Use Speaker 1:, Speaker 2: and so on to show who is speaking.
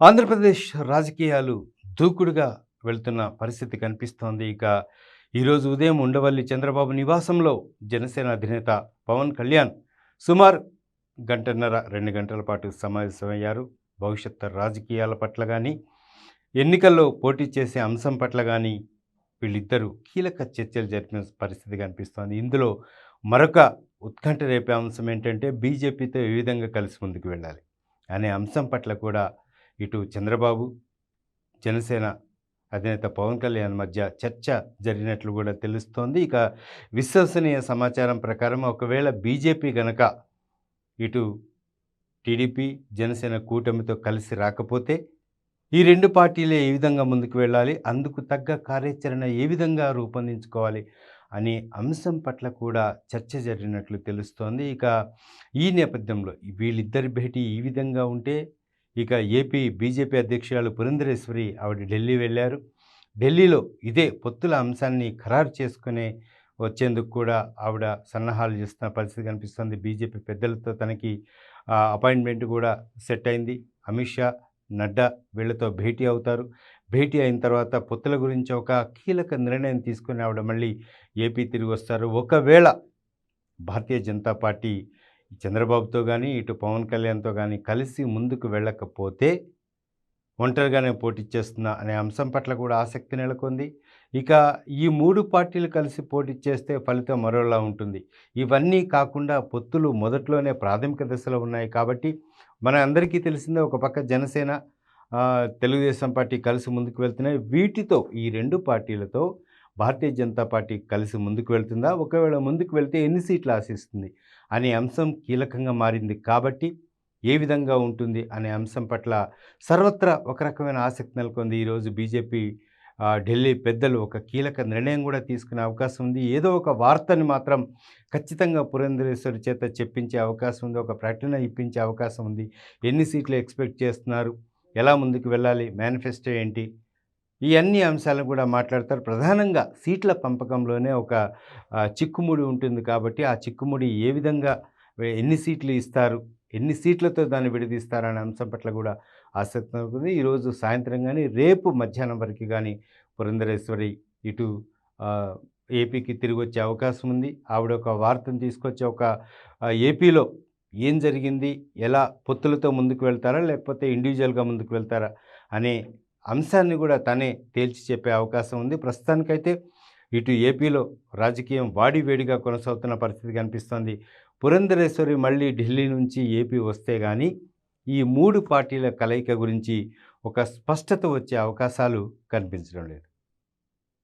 Speaker 1: ఆంధ్రప్రదేశ్ రాజకీయాలు దూకుడుగా వెళ్తున్న పరిస్థితి కనిపిస్తోంది. ఇక ఈరోజు ఉదయం ఉండవల్లి చంద్రబాబు నివాసంలో జనసేన అధినేత పవన్ కళ్యాణ్ సుమారు గంటన్నర రెండు గంటల పాటు సమావేశమయ్యారు. భవిష్యత్ రాజకీయాల పట్ల కానీ ఎన్నికల్లో పోటీ చేసే అంశం పట్ల కానీ వీళ్ళిద్దరూ కీలక చర్చలు జరిపిన పరిస్థితి కనిపిస్తోంది. ఇందులో మరొక ఉత్కంఠ రేపే అంశం ఏంటంటే బీజేపీతో ఏ విధంగా కలిసి ముందుకు వెళ్ళాలి అనే అంశం పట్ల కూడా ఇటు చంద్రబాబు జనసేన అధినేత పవన్ కళ్యాణ్ మధ్య చర్చ జరిగినట్లు కూడా తెలుస్తోంది. ఇక విశ్వసనీయ సమాచారం ప్రకారం ఒకవేళ బీజేపీ గనక ఇటు టీడీపీ జనసేన కూటమితో కలిసి రాకపోతే ఈ రెండు పార్టీలే ఏ విధంగా ముందుకు వెళ్ళాలి? అందుకు తగ్గ కార్యాచరణ ఏ విధంగా రూపొందించుకోవాలి? అనే అంశం పట్ల కూడా చర్చ జరిగినట్లు తెలుస్తోంది. ఇక ఈ నేపథ్యంలో వీళ్ళిద్దరి భేటీ ఈ విధంగా ఉంటే ఇక ఏపీ బీజేపీ అధ్యక్షురాలు పురంధరేశ్వరి ఆవిడ ఢిల్లీ వెళ్ళారు. ఢిల్లీలో ఇదే పొత్తుల అంశాన్ని ఖరారు చేసుకునే వచ్చేందుకు కూడా ఆవిడ సన్నాహాలు చేస్తున్న పరిస్థితి కనిపిస్తుంది. బీజేపీ పెద్దలతో తనకి అపాయింట్మెంట్ కూడా సెట్ అయింది. అమిత్ షా నడ్డా వీళ్ళతో భేటీ అవుతారు. భేటీ అయిన తర్వాత పొత్తుల గురించి ఒక కీలక నిర్ణయం తీసుకుని ఆవిడ మళ్ళీ ఏపీ తిరిగి వస్తారు. ఒకవేళ భారతీయ జనతా పార్టీ చంద్రబాబుతో కానీ ఇటు పవన్ కళ్యాణ్తో కానీ కలిసి ముందుకు వెళ్ళకపోతే ఒంటరిగానే పోటీ చేస్తున్నా అనే అంశం పట్ల కూడా ఆసక్తి నెలకొంది. ఇక ఈ మూడు పార్టీలు కలిసి పోటీ చేస్తే ఫలితం మరోలా ఉంటుంది. ఇవన్నీ కాకుండా పొత్తులు మొదట్లోనే ప్రాథమిక దశలో ఉన్నాయి కాబట్టి మన అందరికీ తెలిసిందే ఒక పక్క జనసేన తెలుగుదేశం పార్టీ కలిసి ముందుకు వెళ్తున్నాయి. వీటితో ఈ రెండు పార్టీలతో భారతీయ జనతా పార్టీ కలిసి ముందుకు వెళ్తుందా? ఒకవేళ ముందుకు వెళ్తే ఎన్ని సీట్లు ఆశిస్తుంది? అనే అంశం కీలకంగా మారింది కాబట్టి ఏ విధంగా ఉంటుంది అనే అంశం పట్ల సర్వత్రా ఒక రకమైన ఆసక్తి నెలకొంది. ఈరోజు బీజేపీ ఢిల్లీ పెద్దలు ఒక కీలక నిర్ణయం కూడా తీసుకునే అవకాశం ఉంది. ఏదో ఒక వార్తని మాత్రం ఖచ్చితంగా పురంధరేశ్వరి చేత చెప్పించే అవకాశం ఉంది. ఒక ప్రకటన ఇప్పించే అవకాశం ఉంది. ఎన్ని సీట్లు ఎక్స్పెక్ట్ చేస్తున్నారు? ఎలా ముందుకు వెళ్ళాలి? మేనిఫెస్టో ఏంటి? ఈ అన్ని అంశాలను కూడా మాట్లాడతారు. ప్రధానంగా సీట్ల పంపకంలోనే ఒక చిక్కుముడి ఉంటుంది కాబట్టి ఆ చిక్కుముడి ఏ విధంగా ఎన్ని సీట్లు ఇస్తారు ఎన్ని సీట్లతో దాన్ని విడదీస్తారనే అనే అంశం పట్ల కూడా ఆసక్తి ఉంటుంది. ఈరోజు సాయంత్రం కానీ రేపు మధ్యాహ్నం వరకు కానీ పురంధరేశ్వరి ఇటు ఏపీకి తిరిగి వచ్చే అవకాశం ఉంది. ఆవిడ ఒక వార్తను తీసుకొచ్చే ఒక ఏపీలో ఏం జరిగింది ఎలా పొత్తులతో ముందుకు వెళ్తారా లేకపోతే ఇండివిజువల్గా ముందుకు వెళ్తారా అనే అంశాన్ని కూడా తనే తేల్చి చెప్పే అవకాశం ఉంది. ప్రస్తుతానికైతే ఇటు ఏపీలో రాజకీయం వాడి వేడిగా కొనసాగుతున్న పరిస్థితి కనిపిస్తోంది. పురంధరేశ్వరి మళ్ళీ ఢిల్లీ నుంచి ఏపీ వస్తే కానీ ఈ మూడు పార్టీల కలయిక గురించి ఒక స్పష్టత వచ్చే అవకాశాలు కనిపించడం లేదు.